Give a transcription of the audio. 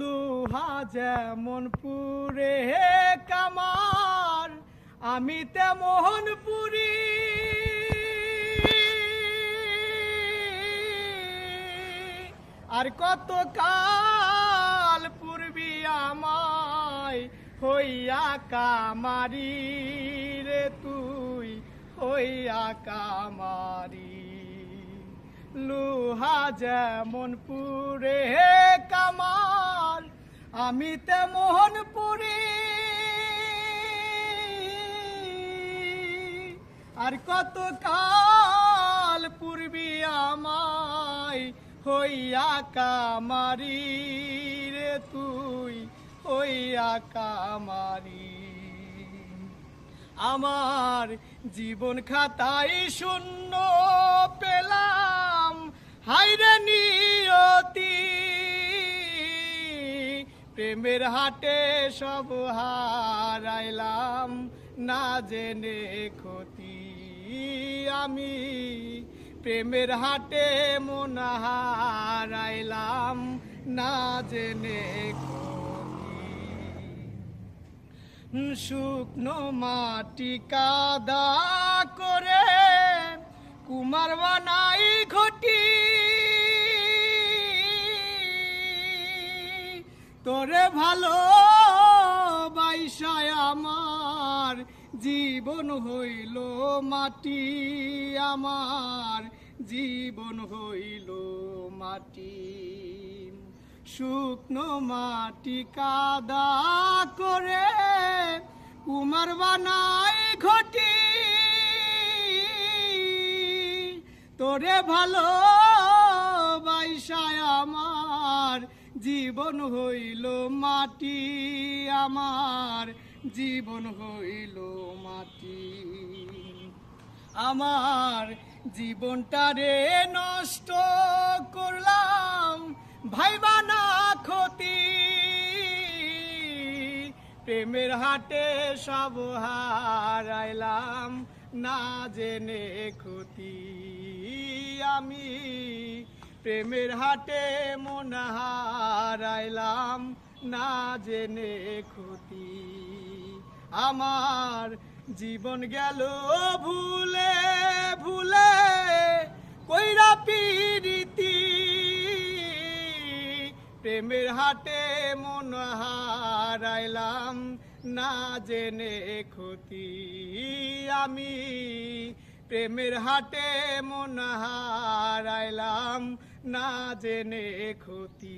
লোহা যেমন পুরে কামার, আমি তেমন পুরি। আর কত কাল পূর্বি আমায়, হইয়া কামারি রে তুই, হইয়া কামারি। লোহা যেমন পুরে কামাল, আমি তেমন পুরি আর কত কাল পূর্বি আমায়, হইয়া কামারি রে তুই, হইয়া কামারি। আমার জীবন খাতাই শূন্য পেলাম। হাইরে নিয়তি, প্রেমের হাটে সব হারাইলাম না জেনে ক্ষতি। আমি প্রেমের হাটে মন হারাইলাম না জেনে শুকনো মাটি কাদা করে কুমার বানাই তোরে ভালো বাইসায় আমার জীবন হইল মাটি, আমার জীবন হইল মাটি। শুকনো মাটি কাদা করে কুমার বানাই ঘটি। তোরে ভালো বাইসায় আমার জীবন হইল মাটি, আমার জীবন হইল মাটি। আমার জীবনটারে নষ্ট করলাম, ভাইবা না ক্ষতি। প্রেমের হাটে সব হারাইলাম, না জেনে ক্ষতি। আমি প্রেমের হাটে মন হারাইলাম না জেনে ক্ষতি। আমার জীবন গেল ভুলে ভুলে, কইরা পিরিতি প্রেমের হাটে মন হারাইলাম না জেনে ক্ষতি। আমি প্রেমের হাটে মন হারাইলাম না জেনে ক্ষতি